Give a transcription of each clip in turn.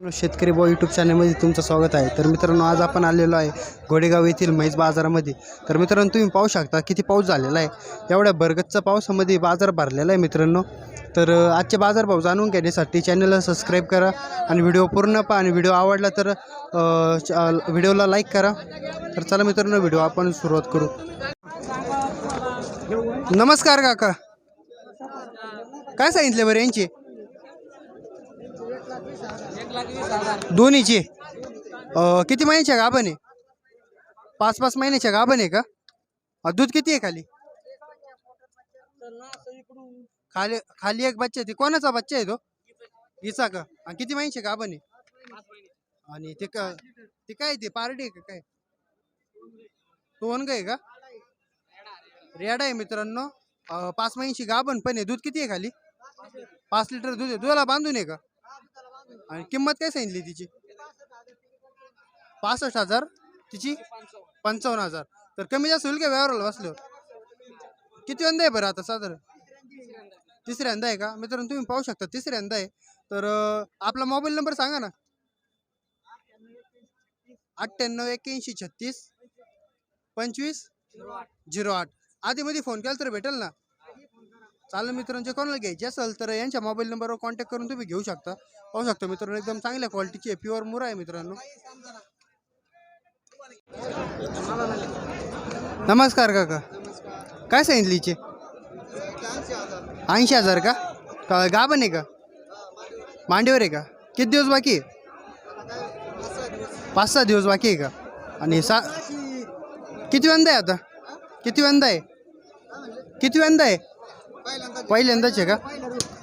शेतकरी बॉ यूट्यूब चॅनलमध्ये तुमचं स्वागत आहे. तर मित्रांनो आज आपण आलेलो आहे घोडेगाव येथील म्हैस बाजारामध्ये. तर मित्रांनो तुम्ही पाहू शकता किती पाऊस झालेला आहे. एवढ्या बरगतच्या पावसामध्ये बाजार भरलेला आहे मित्रांनो. तर आजचे बाजारभाव जाणून घेण्यासाठी चॅनलला सबस्क्राईब करा आणि व्हिडिओ पूर्ण पहा आणि व्हिडिओ आवडला तर व्हिडिओला लाईक करा. तर चला मित्रांनो व्हिडिओ आपण सुरुवात करू. नमस्कार काका. काय सांगितले बरं यांची? दोन्हीची? अं, किती महिन्याच्या गाभण आहे? पाच पाच महिन्याच्या गाभण आहे का? अं, दूध किती आहे खाली? खाली खाली एक बच्चा आहे. ती कोणाचा बच्चा आहे तो? हिचा का? आणि किती महिन्याचे गाभण आहे? आणि ते का ते काय ते? पारडी आहे का काय? तो वनग आहे का? रेड आहे मित्रांनो. अं, पाच महिन्याची गाभण पण आहे. दूध किती आहे खाली? पाच लिटर दूध आहे. दुधाला बांधून आहे का? आणि किंमत काय सांगितली तिची? पासष्ट हजार. तिची पंचावन्न हजार. तर कमी जास्त होईल का व्यवहाराला बसल्यावर? किती अंदा आहे बरं आता साधारण? तिसऱ्यांदा आहे का? मित्रांनो तुम्ही पाहू शकता तिसऱ्यांदा आहे. तर आपला मोबाईल नंबर सांगा ना. अठ्ठ्याण्णव एक्क्याऐंशी छत्तीस पंचवीस झिरो आठ. आधीमध्ये फोन केला तर भेटेल ना? चालेल मित्रांनो जे कोणाला घ्यायचे असेल तर यांच्या मोबाईल नंबरवर कॉन्टॅक्ट करून तुम्ही घेऊ शकता. पाहू शकता मित्रांनो एकदम चांगल्या क्वालिटीची आहे प्युअर मुरा आहे मित्रांनो. नमस्कार काका. काय सांगितली हिचे? ऐंशी हजार का? का गाभण आहे का? मांडीवर आहे का? किती दिवस बाकी आहे? पाच सहा दिवस बाकी आहे का? आणि सा किती वंदा आहे आता? किती वंदा आहे? किती वंदा आहे? पहिल्यांदाच आहे का?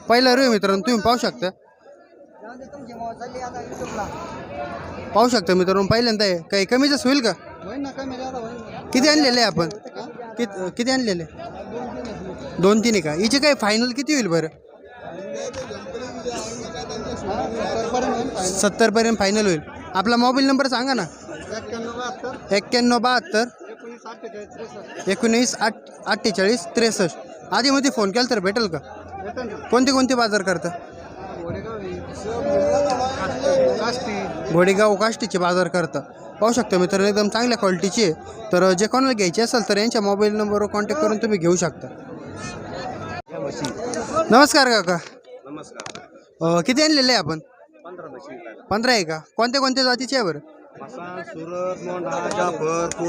पहिला रू मित्रांनो तुम्ही पाहू शकता. पाहू शकता मित्रांनो पहिल्यांदा आहे. काही कमी जास्त होईल का? किती आणलेले आहे आपण? किती किती आणलेले? दोन तीन आहे का? हिचे काय फायनल किती होईल बरं? सत्तरपर्यंत फायनल होईल. आपला मोबाईल नंबर सांगा ना. एक्क्याण्णव बहात्तर एकोणीस आठ अठ्ठेचाळीस त्रेसष्ट. आधीमध्ये फोन केला तर भेटेल का? कोणते कोणते बाजार करता? घोडेगाव काष्टीचे बाजार करता. पाहू शकता मित्रांनो एकदम चांगल्या क्वालिटीचे. तर जे कोणाला घ्यायचे असेल तर यांच्या मोबाईल नंबरवर कॉन्टॅक्ट करून तुम्ही घेऊ शकता. नमस्कार काका. नमस्कार. किती आणलेले आहे आपण. पंधरा आहे का? कोणत्या कोणत्या जातीचे आहे बरं?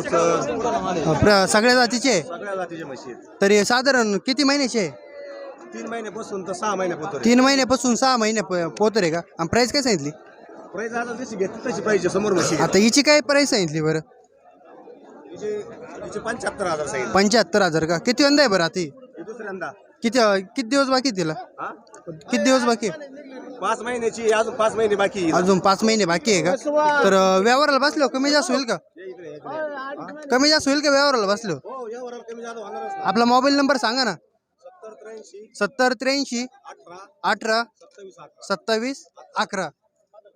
प्र- सगळ्या जातीचे? आहे सगळ्या जातीचे म्हशी आहेत. तरी साधारण किती महिन्याचे? आहे तीन महिन्यापासून तर सहा महिन्यापर्यंत तीन महिन्यापासून सहा महिने पोतर आहे का? आणि प्राईस काय सांगितली? प्राईज आता जशी घेतली तशी पाहिजे समोर म्हशी. आता हिची काय प्राईस सांगितली बरं? तिचे तिचे पंच्याहत्तर हजार सांगितलं. पंच्याहत्तर हजार का? किती वंदा आहे बरं आता ही? हे दुसऱ्यांदा. किती किती दिवस बाकी आहे तिला? हा? किती दिवस बाकी आहे? पाच महिन्याची अजून पाच महिने बाकी आहे. अजून पाच महिने बाकी आहे का? तर व्यवहाराला बसलो कमी जास्त होईल का. कमी जास्त होईल का व्यवहाराला बसलो? हो. आपला मोबाईल नंबर सांगा ना. सत्तर त्र्याऐंशी अठरा सत्तावीस अकरा.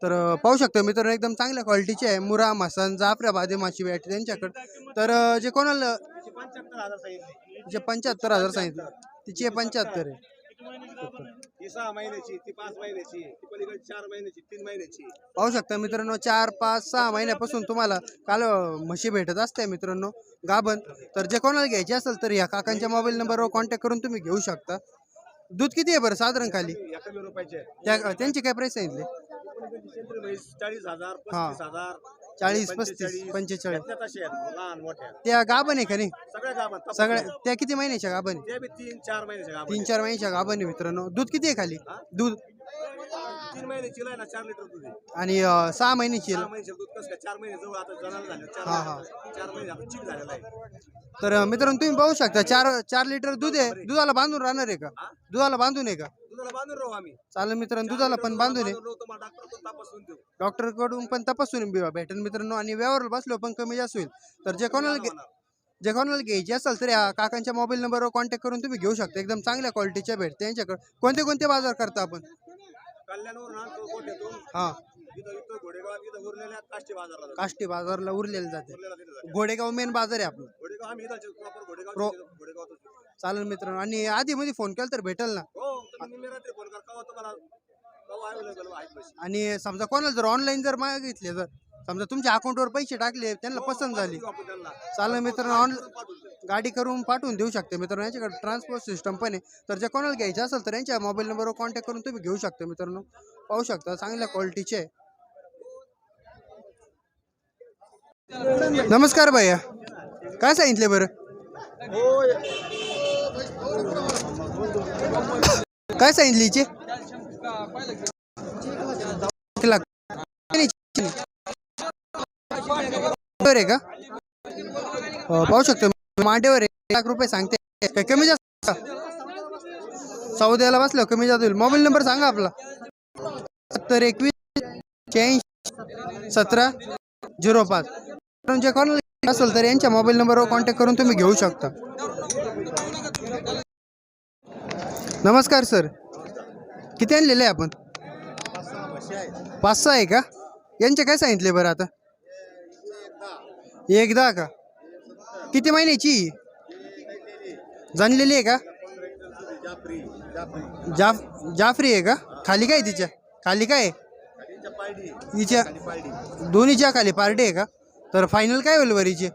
तर पाहू शकतो मित्रांनो एकदम चांगल्या क्वालिटीचे आहे. मुरा मसन जाफराबादी माशी बॅट त्यांच्याकडे. तर जे कोणाला तिचे पंच्याहत्तर हजार सांगितले. जे पंच्याहत्तर हजार सांगितलं. तिचे पंच्याहत्तर आहे. सहा महिन्याची ती पाच महिन्याची ती पलीकडे चार महिन्याची तीन महिन्याची. पाहू शकता मित्रांनो चार पाच सहा महिन्यापासून तुम्हाला काल म्हशी भेटत असते मित्रांनो. गाभण. तर जे कोणाला घ्यायचे असेल तर या काकांच्या मोबाईल नंबरवर कॉन्टॅक्ट करून तुम्ही घेऊ शकता. दूध किती आहे बरं साधारण खाली? रुपयाचे. त्या त्यांची काय प्राईस सांगितली? चाळीस हजार. पस्तीस हजार. चाळीस पस्तीस पंचेचाळीस. त्यातल्या तशा आहेत लहान मोठ्या. त्या गाभण आहे का नाही? सगळ्या गावात सगळ्या त्या किती महिन्याच्या गाभण आहे? ते बी तीन चार महिन्याच्या गावात तीन चार महिन्याच्या गाभण आहे मित्रांनो. दूध किती आहे खाली? दूध? तीन महिन्याची ना चार लिटर दूध आहे. आणि अं, सहा महिन्याची सहा महिन्याचे दूध कसं काय? चार महिने जवळ आता जनाला झालं चार हा, हा. महिने चार महिने आता चिक झालेला आहे. तर अं, मित्रांनो तुम्ही पाहू शकता चार चार लिटर दूध आहे. दुधाला बांधून राहणार आहे का? दुधाला बांधून आहे का? दुधाला बांधून राहू आम्ही. चालेल मित्रांनो दुधाला पण बांधून आहे तुम्हाला डॉक्टर तपासून देऊ. डॉक्टरकडून पण तपासून बी भेटेल मित्रांनो आणि व्यवहार बसलो पण कमी जास्त होईल. तर जे कोणाला घे- जे कोणाला घ्यायचे असेल तर या काकांच्या मोबाईल नंबरवर कॉन्टॅक्ट करून तुम्ही घेऊ शकता. एकदम चांगल्या क्वालिटीच्या भेटते यांच्याकडे कोणते कोणते बाजार करता आपण? कल्याणवरून आणतो गोठ्यातून हा. इथं इथं घोडेगावात इथं उरलेल्या काष्टी बाजारला जातो. काष्टी बाजारला उरलेले जाते. उरलेला तिथं जातो. घोडेगाव मेन बाजार आहे आपलं. घोडेगाव आम्ही इथं प्रॉपर घोडेगाव Pro- घोडेगावातच चालेल मित्रांनो. आणि आधी मध्ये फोन केला तर भेटेल ना? हो आणि समजा कोणाला जर ऑनलाईन जर मागितले जर समजा तुमच्या अकाउंटवर पैसे टाकले त्यांना पसंत झाली. चालेल मित्रांनो ऑन गाडी करून पाठवून देऊ शकते. मित्रांनो यांच्याकडे ट्रान्सपोर्ट सिस्टम पण आहे. तर जर कोणाला घ्यायचं असेल तर यांच्या मोबाईल नंबरवर कॉन्टॅक्ट करून तुम्ही घेऊ शकता मित्रांनो. पाहू शकता चांगल्या क्वालिटीचे नमस्कार भैया. काय सांगितले बरं? काय सांगितली हिची? आहे का? पाहू शकतो. मांडेवर एक लाख रुपये सांगते. काय कमी जास्त का? चौद्याला बसलं कमी जात होईल. मोबाईल नंबर सांगा आपला. सत्तर एकवीस शहाऐंशी सतरा झिरो पाच. तुमच्या कोणाला असेल तर यांच्या मोबाईल नंबरवर कॉन्टॅक्ट करून तुम्ही घेऊ शकता. नमस्कार सर. किती आणलेले आहे आपण? पाच सहा आहे का? यांचे काय सांगितले बरं आता? एकदा का? किती महिन्याची? जाणलेली आहे का? जाफ जाफरी आहे का? खाली काय आहे तिच्या? खाली काय आहे? हिच्या दोन्हीच्या खाली पार्टी आहे का? तर फायनल काय होईल बरं हिचे?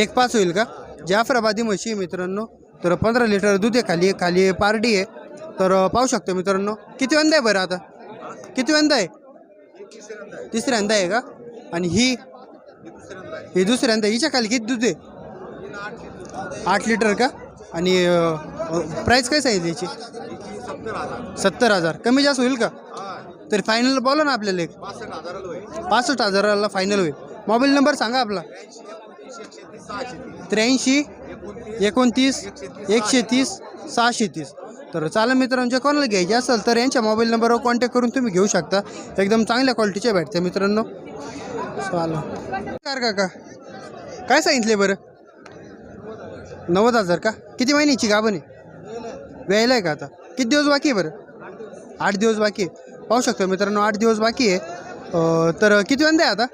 एक पाच होईल का? जाफराबादी म्हशी आहे मित्रांनो. तर पंधरा लिटर दूध आहे खाली खाली पार्टी आहे. तर पाहू शकतो मित्रांनो. किती वंदा आहे बरं आता? किती वंदा आहे? तिसऱ्यांदा आहे का? आणि ही? ही दुसऱ्यांदा हिच्या खाली किती दूध आहे? आठ लिटर का? आणि प्राईस काय सांगितली याची सत्तर हजार. कमी जास्त होईल का? तर फायनल बोला ना आपल्याला एक. पासष्ट हजाराला फायनल होईल. मोबाईल नंबर सांगा आपला. त्र्याऐंशी एकोणतीस एकशे तीस सहाशे तीस तर चालेल मित्रांनो कोणाला घ्यायचे असेल तर यांच्या मोबाईल नंबरवर कॉन्टॅक्ट करून तुम्ही घेऊ शकता. एकदम चांगल्या क्वालिटीचे भेटते मित्रांनो. चालेल. काका काय सांगितले बरं? नव्वद हजार का? किती महिन्याची गाभण आहे? आहे का आता? किती दिवस बाकी आहे बरं? आठ दिवस बाकी आहे. पाहू शकतो मित्रांनो आठ दिवस बाकी आहे. तर किती वंदा आहे आता?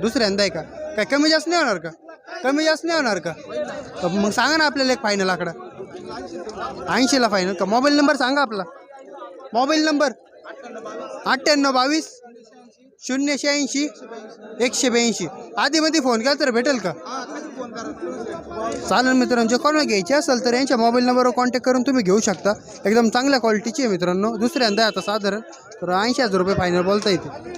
दुसऱ्यांदा आहे का? काय कमी जास्त नाही होणार का? कमी जास्त नाही होणार का? तर मग सांगा ना आपल्याला एक फायनल आकडा. ऐंशीला फायनल का मोबाईल नंबर सांगा आपला. मोबाईल नंबर अठ्ठ्याण्णव बावीस शून्य शहाऐंशी एकशे ब्याऐंशी. आधीमध्ये फोन केला तर भेटेल का? चालेल मित्रांनो जे कोणाला घ्यायचे असेल तर यांच्या मोबाईल नंबरवर कॉन्टॅक्ट करून तुम्ही घेऊ शकता. एकदम चांगल्या क्वालिटीची आहे मित्रांनो. दुसऱ्यांदा आता साधारण. तर ऐंशी हजार रुपये फायनल बोलता येते